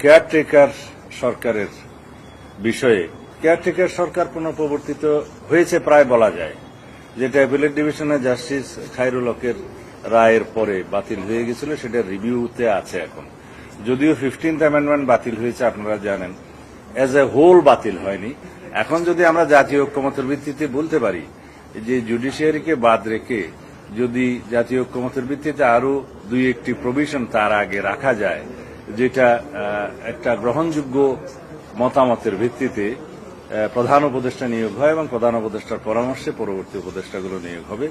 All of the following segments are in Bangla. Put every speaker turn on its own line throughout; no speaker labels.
কেয়ারটেকার সরকারের বিষয়ে। কেয়ারটেকার সরকার পুনঃপ্রবর্তিত হয়েছে প্রায় বলা যায়। যেটা অ্যাপিলেট ডিভিশনের জাস্টিস খায়রুল হকের রায়ের পরে বাতিল হয়ে গেছিল, সেটা রিভিউতে আছে এখন। যদিও ফিফটিন্থ অ্যামেন্ডমেন্ট বাতিল হয়েছে, আপনারা জানেন। অ্যাজ এ হোল বাতিল হয়নি। এখন যদি আমরা জাতীয় ঐক্যমতের ভিত্তিতে বলতে পারি যে জুডিশিয়ারিকে বাদ রেখে যদি জাতীয় ঐক্যমতের ভিত্তিতে আরও দুই একটি প্রভিশন তার আগে রাখা যায় যেটা একটা গ্রহণযোগ্য মতামতের ভিত্তিতে প্রধান উপদেষ্টা নিয়োগ হয় এবং প্রধান উপদেষ্টার পরামর্শে পরবর্তী উপদেষ্টাগুলো নিয়োগ হবে,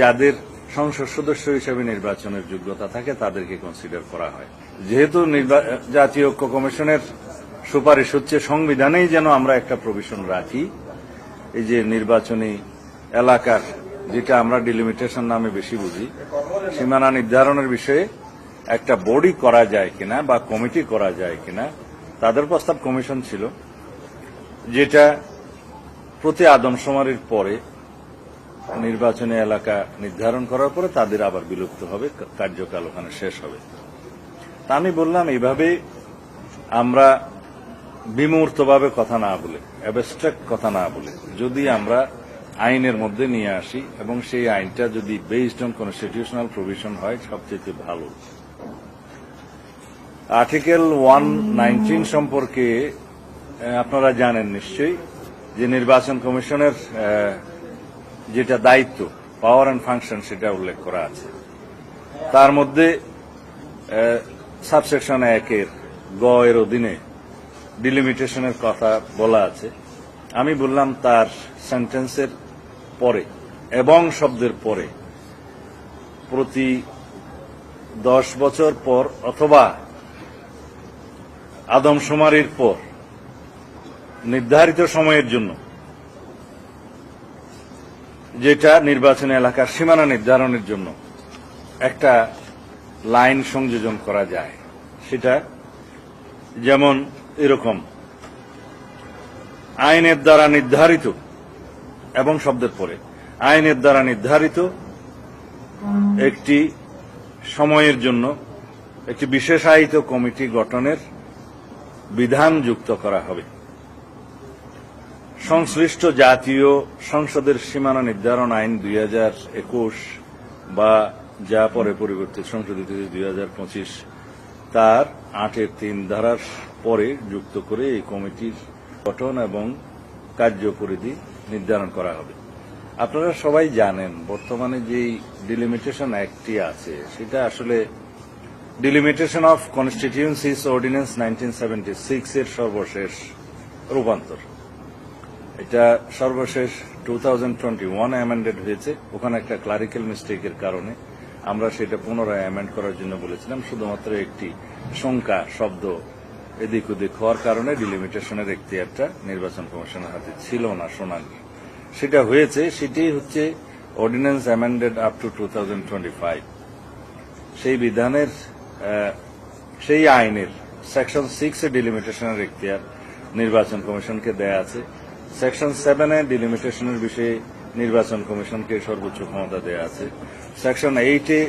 যাদের সংসদ সদস্য হিসেবে নির্বাচনের যোগ্যতা থাকে, তাদেরকে কনসিডার করা হয়। যেহেতু জাতীয় ঐক্য কমিশনের সুপারিশ হচ্ছে সংবিধানেই যেন আমরা একটা প্রভিশন রাখি, এই যে নির্বাচনী এলাকার, যেটা আমরা ডিলিমিটেশন নামে বেশি বুঝি, সীমানা নির্ধারণের বিষয়ে একটা বডি করা যায় কিনা বা কমিটি করা যায় কিনা, তাদের প্রস্তাব কমিশন ছিল, যেটা প্রতি আদমশুমারির পরে নির্বাচনী এলাকা নির্ধারণ করার পরে তাদের আবার বিলুপ্ত হবে, কার্যকাল ওখানে শেষ হবে। তা আমি বললাম, এইভাবে আমরা বিমূর্তভাবে কথা না বলে অ্যাবস্ট্রাক্ট কথা না বলে, যদি আমরা আইনের মধ্যে নিয়ে আসি এবং সেই আইনটা যদি বেসড অন কনস্টিটিউশনাল প্রভিশন হয়, সবচেয়ে ভালো। আর্টিকেল ওয়ান নাইনটিন সম্পর্কে আপনারা জানেন নিশ্চয়ই যে নির্বাচন কমিশনের যেটা দায়িত্ব পাওয়ার অ্যান্ড ফাংশন সেটা উল্লেখ করা আছে। তার মধ্যে সাবসেকশন একের গ এর অধীনে ডিলিমিটেশনের কথা বলা আছে। আমি বললাম তার সেন্টেন্সের পরে এবং শব্দের পরে। প্রতি দশ বছর পর অথবা আদমশুমারির পর, নির্ধারিত সময়ের জন্য, যেটা নির্বাচনী এলাকার সীমানা নির্ধারণের জন্য একটা লাইন সংযোজন করা যায়। সেটা যেমন এরকম, আইনের দ্বারা নির্ধারিত এবং শব্দের পরে, আইনের দ্বারা নির্ধারিত একটি সময়ের জন্য একটি বিশেষায়িত কমিটি গঠনের বিধান যুক্ত করা হবে। সংশ্লিষ্ট জাতীয় সংসদের সীমানা নির্ধারণ আইন দুই একুশ বা যা পরে পরিবর্তিত সংশোধিত দুই হাজার পঁচিশ, তার আটের তিন ধারার পরে যুক্ত করে এই কমিটির গঠন এবং কার্যপরিধি নির্ধারণ করা হবে। আপনারা সবাই জানেন, বর্তমানে যেই ডিলিমিটেশন অ্যাক্টটি আছে, সেটা আসলে delimitation of constituencies ordinance nineteen seventy এর সর্বশেষ রূপান্তর। এটা সর্বশেষ টু থাউজেন্ড টোয়েন্টি ওয়ান হয়েছে। ওখানে একটা ক্লারিক্যাল মিস্টেকের কারণে আমরা সেটা পুনরায় অ্যামেন্ড করার জন্য বলেছিলাম। শুধুমাত্র একটি সংখ্যা শব্দ এদিক ওদিক হওয়ার কারণে ডিলিমিটেশনের এখতিয়ারটা নির্বাচন কমিশনের হাতে ছিল না শোনানি। সেটা হয়েছে, সেটাই হচ্ছে ordinance amended up to to সেই বিধানের সেই আইনের সেকশন সিক্স এ ডিলিমিটেশনের এখতিয়ার নির্বাচন কমিশনকে দেয়া আছে। সেকশন সেভেনে ডিলিমিটেশনের বিষয়ে নির্বাচন কমিশনকে সর্বোচ্চ ক্ষমতা দেয়া আছে। সেকশন এইটে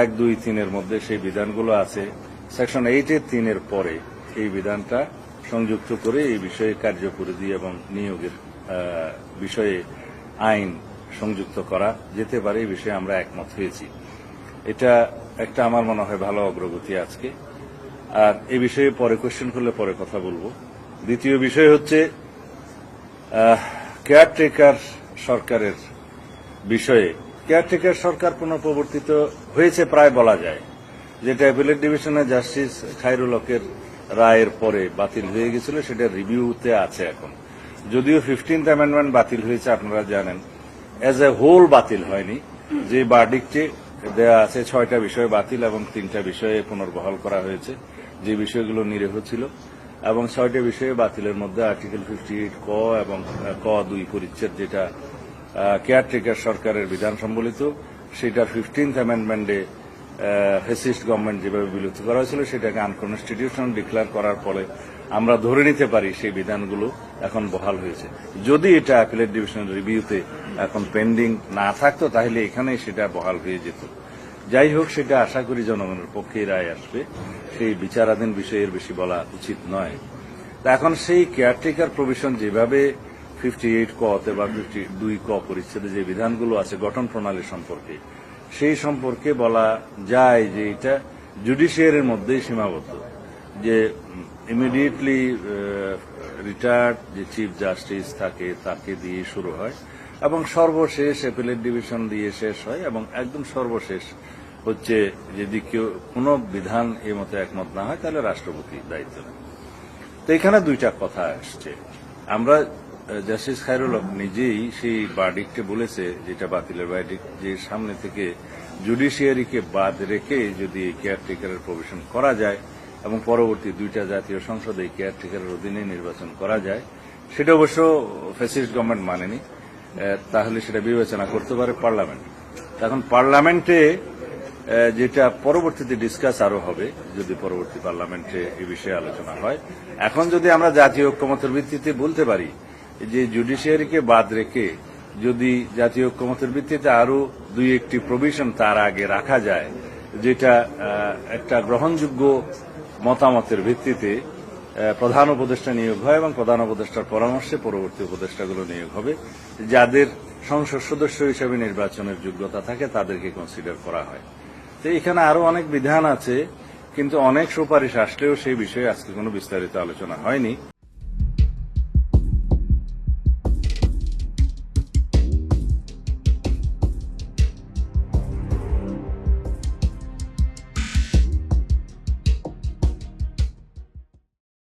এক, দুই, তিনের মধ্যে সেই বিধানগুলো আছে। সেকশন এইটে তিনের পরে এই বিধানটা সংযুক্ত করে এই বিষয়ে কার্যপরিধি এবং নিয়োগের বিষয়ে আইন সংযুক্ত করা যেতে পারে, এই বিষয়ে আমরা একমত হয়েছি। এটা একটা আমার মনে হয় ভালো অগ্রগতি আজকে। আর এ বিষয়ে পরে কোশ্চেন করলে পরে কথা বলব। দ্বিতীয় বিষয় হচ্ছে কেয়ারটেকার সরকারের বিষয়ে। কেয়ারটেকার সরকার পুনঃপ্রবর্তিত হয়েছে প্রায় বলা যায়। যেটা অ্যাপিলেট ডিভিশনের জাস্টিস খায়রুল হকের রায়ের পরে বাতিল হয়ে গেছিল, সেটা রিভিউতে আছে এখন। যদিও ফিফটিন্থ অ্যামেন্ডমেন্ট বাতিল হয়েছে, আপনারা জানেন। অ্যাজ এ হোল বাতিল হয়নি। যে বার্ডিকটে দেয়া আছে ছয়টা বিষয় বাতিল এবং তিনটা বিষয়ে পুনর্বহাল করা হয়েছে। যে বিষয়গুলো নিরীহ ছিল এবং ছয়টা বিষয়ে বাতিলের মধ্যে আর্টিকেল ফিফটি এইট ক এবং ক দুই পরিচ্ছেদ যেটা কেয়ারটেকার সরকারের বিধান সম্বলিত, সেটা ফিফটিন্থ অ্যামেন্ডমেন্টে ফেসিস্ট গভর্নমেন্ট যেভাবে বিলুপ্ত করা হয়েছিল, সেটাকে আনকনস্টিটিউশনাল ডিক্লেয়ার করার ফলে আমরা ধরে নিতে পারি সেই বিধানগুলো। এখন বহাল হয়েছে। যদি এটা অ্যাপিলেট ডিভিশন রিভিউতে এখন পেন্ডিং না থাকতো, তাহলে এখানেই সেটা বহাল হয়ে যেত। যাই হোক, সেটা আশা করি জনগণের পক্ষেই রায় আসবে। সেই বিচারাধীন বিষয়ের বেশি বলা উচিত নয়। তা এখন সেই কেয়ারটেকার প্রভিশন যেভাবে ফিফটি এইট কতে বা ফিফটি দুই ক পরিচ্ছেদে যে বিধানগুলো আছে, গঠন প্রণালী সম্পর্কে, সেই সম্পর্কে বলা যায় যে এটা জুডিশিয়ারির মধ্যেই সীমাবদ্ধ। যে ইমিডিয়েটলি রিটায়ার্ড যে চিফ জাস্টিস থাকে, তাকে দিয়ে শুরু হয় এবং সর্বশেষ অ্যাপিলেট ডিভিশন দিয়ে শেষ হয় এবং একদম সর্বশেষ হচ্ছে যদি কেউ, কোনো বিধান এই মতো একমত না হয়, তাহলে রাষ্ট্রপতি দায়িত্ব নেয়। তো এখানে দুইটা কথা আসছে। আমরা জাস্টিস খায়রুল হক নিজেই সেই বার্ডিকটে বলেছে, যেটা বাতিলের বার্ডিক যে সামনে থেকে জুডিশিয়ারিকে বাদ রেখে যদি কেয়ারটেকারের প্রভিশন করা যায় এবং পরবর্তী দুইটা জাতীয় সংসদে কেয়ারটেকারের অধীনে নির্বাচন করা যায়, সেটা অবশ্য ফ্যাসিস্ট গভর্নমেন্ট মানেনি। তাহলে সেটা বিবেচনা করতে পারে পার্লামেন্ট। এখন পার্লামেন্টে যেটা পরবর্তীতে ডিসকাস আরও হবে, যদি পরবর্তী পার্লামেন্টে এই বিষয়ে আলোচনা হয়। এখন যদি আমরা জাতীয় ঐক্যমতের ভিত্তিতে বলতে পারি, যে জুডিশিয়ারিকে বাদ রেখে যদি জাতীয় ঐক্যমতের ভিত্তিতে আরও দুই একটি প্রভিশন তার আগে রাখা যায়, যেটা একটা গ্রহণযোগ্য মতামতের ভিত্তিতে প্রধান উপদেষ্টা নিয়োগ হয় এবং প্রধান উপদেষ্টার পরামর্শে পরবর্তী উপদেষ্টাগুলো নিয়োগ হবে। যাদের সংসদ সদস্য হিসেবে নির্বাচনের যোগ্যতা থাকে, তাদেরকে কনসিডার করা হয়। তো এখানে আরও অনেক বিধান আছে, কিন্তু অনেক সুপারিশ আসলেও সেই বিষয়ে আজকে কোনো বিস্তারিত আলোচনা হয়নি।